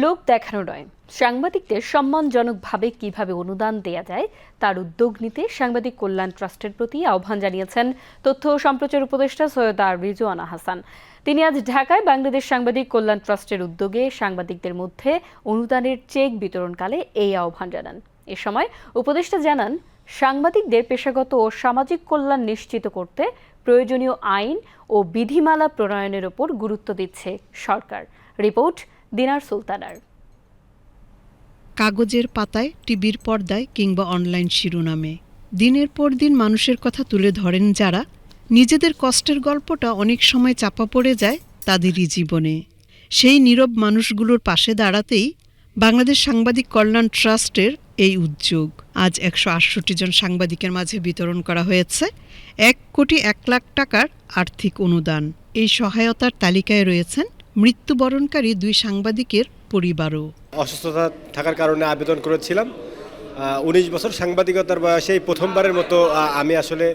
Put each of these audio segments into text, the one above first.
লোক দেখানো নয়। সাংবাদিকদের সম্মানজনকভাবে কীভাবে অনুদান দেয়া যায়, তার উদ্যোগ নিতে সাংবাদিক কল্যাণ ট্রাস্টের প্রতি আহ্বান জানিয়েছেন তথ্য ও সম্প্রচার উপদেষ্টা সৈয়দ রিজওয়ানা হাসান। তিনি আজ ঢাকায় বাংলাদেশ সাংবাদিক কল্যাণ ট্রাস্টের উদ্যোগে সাংবাদিকদের মধ্যে অনুদানের চেক বিতরণকালে এই আহ্বান জানান। এ সময় উপদেষ্টা জানান, সাংবাদিকদের পেশাগত ও সামাজিক কল্যাণ নিশ্চিত করতে প্রয়োজনীয় আইন ও বিধিমালা প্রণয়নের ওপর গুরুত্ব দিচ্ছে সরকার। রিপোর্ট দিনার সুলতানার। কাগজের পাতায়, টিভির পর্দায় কিংবা অনলাইন শিরোনামে। দিনের পর দিন মানুষের কথা তুলে ধরেন যারা, নিজেদের কষ্টের গল্পটা অনেক সময় চাপা পড়ে যায় তাদেরই জীবনে। সেই নীরব মানুষগুলোর পাশে দাঁড়াতেই বাংলাদেশ সাংবাদিক কল্যাণ ট্রাস্টের এই উদ্যোগ। আজ একশো আটষট্টি জন সাংবাদিকের মাঝে বিতরণ করা হয়েছে। এক কোটি এক লাখ টাকার আর্থিক অনুদান। এই সহায়তার তালিকায় রয়েছেন মৃত্যুবরণকারী দুই সাংবাদিকের পরিবারও। অসুস্থতা থাকার কারণে আবেদন করেছিলাম। উনিশ বছর সাংবাদিকতার বয়সে প্রথমবারের মতো আমি আসলে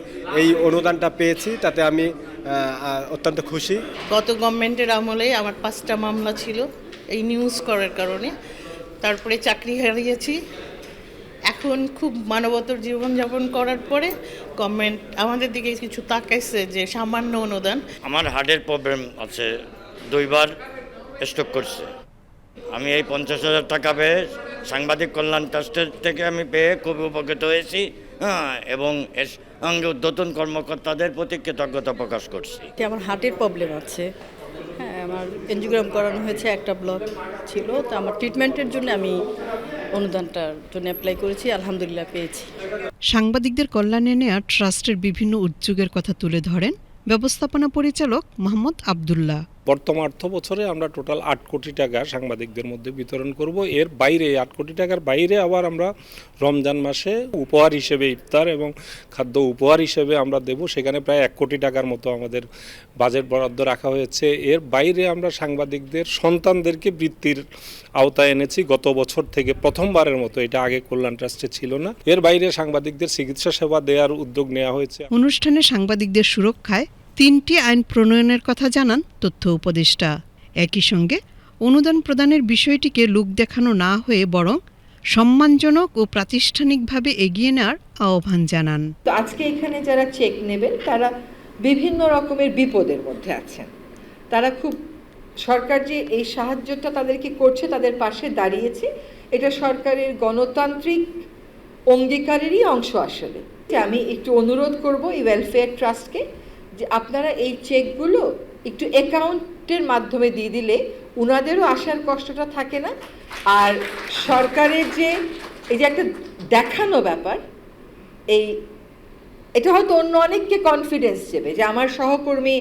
এই অনুদানটা পেয়েছি। তাতে আমি অত্যন্ত খুশি। গত গভর্নমেন্টের আমলে আমার পাঁচটা মামলা ছিল এই নিউজ করার কারণে। তারপরে চাকরি হারিয়েছি। এখন খুব মানবতর জীবনযাপন করার পরে গভর্নমেন্ট আমাদের দিকে কিছু তাকাইছে যে সামান্য অনুদান। আমার হার্টের প্রবলেম আছে দুইবার স্ট্রোক করছে। আমি এই পঞ্চাশ হাজার টাকা পেয়ে সাংবাদিক কল্যাণ ট্রাস্টের থেকে আমি পেয়ে খুব উপকৃত হয়েছি হ্যাঁ এবং এর সঙ্গে উদ্বোধন কর্মকর্তাদের প্রতি কৃতজ্ঞতা প্রকাশ করছি। আমার হার্টের প্রবলেম আছে। হ্যাঁ আমার এনজিওগ্রাম করানো হয়েছে একটা ব্লক ছিল তো আমার ট্রিটমেন্টের জন্য আমি অনুদানটার জন্য অ্যাপ্লাই করেছি আলহামদুলিল্লাহ পেয়েছি। সাংবাদিকদের কল্যাণে নেয়া ট্রাস্টের বিভিন্ন উদ্যোগের কথা তুলে ধরেন ব্যবস্থাপনা পরিচালক মোহাম্মদ আবদুল্লাহ। বর্তমান অর্থ বছরে আমরা টোটাল আট কোটি টাকা সাংবাদিকদের মধ্যে বিতরণ করব। এর বাইরে আট কোটি টাকার বাইরে আবার আমরা রমজান মাসে উপহার হিসেবে ইফতার এবং খাদ্য উপহার হিসেবে আমরা দেব। সেখানে প্রায় এক কোটি টাকার মতো আমাদের বাজেট বরাদ্দ রাখা হয়েছে। এর বাইরে আমরা সাংবাদিকদের, সন্তানদেরকে বৃত্তির আওতায় এনেছি। গত বছর থেকে প্রথমবারের মতো। এটা আগে কল্যাণ ট্রাস্টে ছিল না। এর বাইরে সাংবাদিকদের চিকিৎসা সেবা দেওয়ার উদ্যোগ নেওয়া হয়েছে। অনুষ্ঠানে সাংবাদিকদের সুরক্ষায় তিনটি আইন প্রণয়নের কথা জানান তথ্য উপদেষ্টা। একই সঙ্গে অনুদান প্রদানের বিষয়টিকে লুক দেখানো না হয়ে বরং সম্মানজনক ও প্রাতিষ্ঠানিকভাবে এগিয়ে নেওয়ার আহ্বান জানান। আজকে এখানে যারা চেক নেবেন, তারা বিভিন্ন রকমের বিপদের মধ্যে আছেন। তারা খুব, সরকার যে এই সাহায্যটা তাদেরকে করছে, তাদের পাশে দাঁড়িয়েছে, এটা সরকারের গণতান্ত্রিক অঙ্গীকারেরই অংশ আসলে। আমি একটু অনুরোধ করব এই ওয়েলফেয়ার ট্রাস্টকে যে আপনারা এই চেকগুলো একটু অ্যাকাউন্টের মাধ্যমে দিয়ে দিলে ওনাদেরও আসার কষ্টটা থাকে না। আর সরকারের যে, এই যে একটা দেখানো ব্যাপার, এই, এটা হয়তো অন্য অনেককে কনফিডেন্স দেবে যে আমার সহকর্মী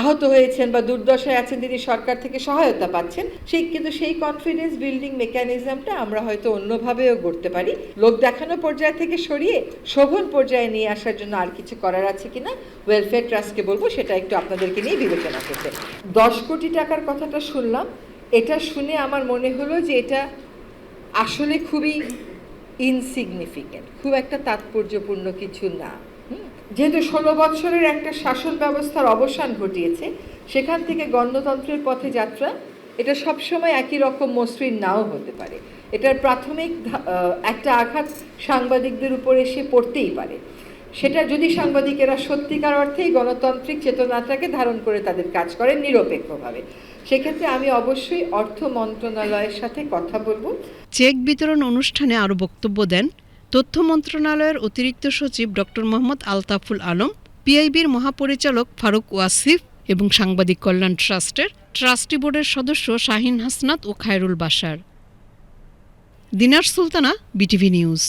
আহত হয়েছেন বা দুর্দশায় আছেন তিনি সরকার থেকে সহায়তা পাচ্ছেন, সেই কিন্তু সেই কনফিডেন্স বিল্ডিং মেকানিজমটা আমরা হয়তো অন্যভাবেও করতে পারি লোক দেখানো পর্যায় থেকে সরিয়ে শোভন পর্যায়ে নিয়ে আসার জন্য আর কিছু করার আছে কিনা ওয়েলফেয়ার ট্রাস্টকে বলব, সেটা একটু আপনাদেরকে নিয়ে বিবেচনা করতে দশ কোটি টাকার কথাটা শুনলাম, এটা শুনে আমার মনে হলো যে এটা আসলে খুবই ইনসিগনিফিকেন্ট খুব একটা তাৎপর্যপূর্ণ কিছু না? যেহেতু ষোলো বছরের একটা শাসন ব্যবস্থার অবসান ঘটিয়েছে, সেখান থেকে গণতন্ত্রের পথে যাত্রা, এটা সবসময় একই রকম মসৃণ নাও হতে পারে। এটার প্রাথমিক একটা আঘাত সাংবাদিকদের উপর এসে পড়তেই পারে। সেটা যদি সাংবাদিকেরা সত্যিকার অর্থেই গণতান্ত্রিক চেতনাটাকে ধারণ করে তাদের কাজ করেন নিরপেক্ষভাবে। সেক্ষেত্রে আমি অবশ্যই অর্থ মন্ত্রণালয়ের সাথে কথা বলব। চেক বিতরণ অনুষ্ঠানে আরও বক্তব্য দেন তথ্য মন্ত্রণালয়ের অতিরিক্ত সচিব ডক্টর মোহাম্মদ আলতাফুল আলম, পিআইবির মহাপরিচালক ফারুক ওয়াসিফ এবং সাংবাদিক কল্যাণ ট্রাস্টের ট্রাস্টি বোর্ডের সদস্য শাহিন হাসনাত ও খায়রুল বাসার দিনার সুলতানা, বিটিভি নিউজ।